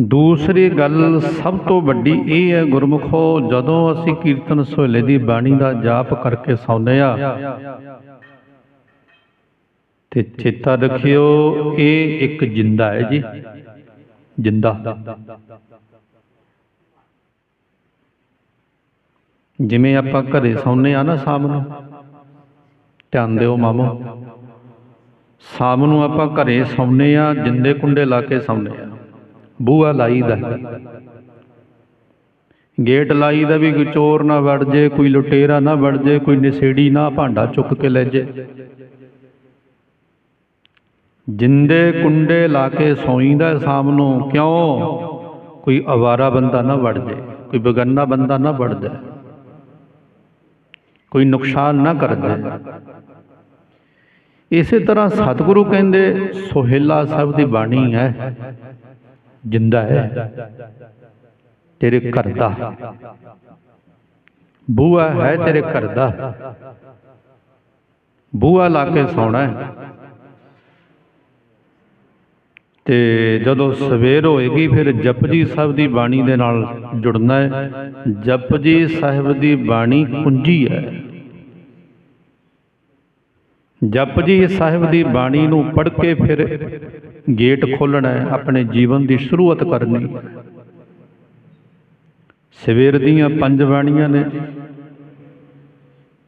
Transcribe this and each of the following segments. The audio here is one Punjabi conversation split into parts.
ਦੂਸਰੀ ਗੱਲ ਸਭ ਤੋਂ ਵੱਡੀ ਇਹ ਹੈ, ਗੁਰਮੁਖੋ, ਜਦੋਂ ਅਸੀਂ ਕੀਰਤਨ ਸੋਹਲੇ ਦੀ ਬਾਣੀ ਦਾ ਜਾਪ ਕਰਕੇ ਸੌਂਦੇ ਆ ਤੇ ਚੇਤਾ ਰੱਖਿਓ, ਇਹ ਇੱਕ ਜਿੰਦਾ ਹੈ ਜੀ। ਜਿੰਦਾ। ਜਿਵੇਂ ਆਪਾਂ ਘਰੇ ਸੌਂਦੇ ਆ ਨਾ ਸ਼ਾਮ ਨੂੰ, ਧਿਆਨ ਦਿਓ ਮਾਮੋ। ਸ਼ਾਮ ਨੂੰ ਆਪਾਂ ਘਰੇ ਸੌਂਦੇ ਆ ਜਿੰਦੇ ਕੁੰਡੇ ਲਾ ਕੇ ਸੌਂਦੇ ਆ ਬੂਹਾ ਲਾਈਦਾ ਗੇਟ ਲਾਈਦਾ ਵੀ ਕੋਈ ਚੋਰ ਨਾ ਵੜ ਜੇ, ਕੋਈ ਲੁਟੇਰਾ ਨਾ ਵੜ ਜੇ, ਕੋਈ ਨਸ਼ੇੜੀ ਨਾ ਭਾਂਡਾ ਚੁੱਕ ਕੇ ਲੈ ਜੇ। ਜਿੰਦੇ ਕੁੰਡੇ ਲਾ ਕੇ ਸੌਂਈਦਾ ਸ਼ਾਮ ਨੂੰ, ਕਿਉਂ? ਕੋਈ ਅਵਾਰਾ ਬੰਦਾ ਨਾ ਵੜ ਜੇ, ਕੋਈ ਬਗੰਨਾ ਬੰਦਾ ਨਾ ਵੜ ਜਾਏ ਕੋਈ ਨੁਕਸਾਨ ਨਾ ਕਰ ਜਾਏ ਇਸੇ ਤਰ੍ਹਾਂ ਸਤਿਗੁਰੂ ਕਹਿੰਦੇ, ਸੋਹਿਲਾ ਸਾਹਿਬ ਦੀ ਬਾਣੀ ਹੈ ਜਿੰਦਾ ਹੈ। ਤੇਰੇ ਘਰ ਦਾ। ਬੂਆ ਹੈ ਤੇਰੇ ਘਰ ਦਾ। ਬੂਆ ਲਾ ਕੇ ਸੌਣਾ ਹੈ। ਤੇ ਜਦੋਂ ਸਵੇਰ ਹੋਏਗੀ, ਫਿਰ ਜਪਜੀ ਸਾਹਿਬ ਦੀ ਬਾਣੀ ਦੇ ਨਾਲ ਜੁੜਨਾ ਹੈ। ਜਪਜੀ ਸਾਹਿਬ ਦੀ ਬਾਣੀ ਕੁੰਜੀ ਹੈ। ਜਪਜੀ ਸਾਹਿਬ ਦੀ ਬਾਣੀ ਨੂੰ ਪੜ੍ਹ ਕੇ ਫਿਰ ਗੇਟ ਖੋਲਣਾ ਹੈ ਆਪਣੇ ਜੀਵਨ ਦੀ ਸ਼ੁਰੂਆਤ ਕਰਨੀ ਸਵੇਰ ਦੀਆਂ ਪੰਜ ਬਾਣੀਆਂ ਨੇ।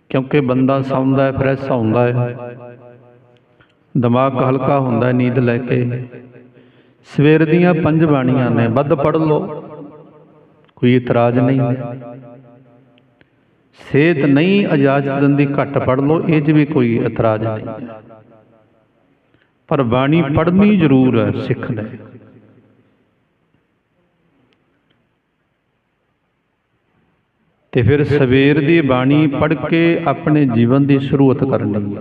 ਕਿਉਂਕਿ ਬੰਦਾ ਸੌਂਦਾ ਹੈ ਫਰੈਸ਼ ਹੁੰਦਾ ਹੈ। ਦਿਮਾਗ ਹਲਕਾ ਹੁੰਦਾ ਹੈ ਨੀਂਦ ਲੈ ਕੇ। ਸਵੇਰ ਦੀਆਂ ਪੰਜ ਬਾਣੀਆਂ ਨੇ ਵੱਧ ਪੜ੍ਹ ਲਓ। ਕੋਈ ਇਤਰਾਜ਼ ਨਹੀਂ ਹੈ। ਸਿਹਤ ਨਹੀਂ ਇਜਾਜ਼ਤ ਦਿੰਦੀ ਘੱਟ ਪੜ੍ਹ ਲਓ, ਇਹ 'ਚ ਵੀ ਕੋਈ ਇਤਰਾਜ਼ ਨਹੀਂ। ਪਰ ਬਾਣੀ ਪੜ੍ਹਨੀ ਜ਼ਰੂਰ ਹੈ, ਸਿੱਖ ਨੇ ਤੇ ਫਿਰ ਸਵੇਰ ਦੀ ਬਾਣੀ ਪੜ੍ਹ ਕੇ ਆਪਣੇ ਜੀਵਨ ਦੀ ਸ਼ੁਰੂਆਤ ਕਰਨੀ ਹੈ।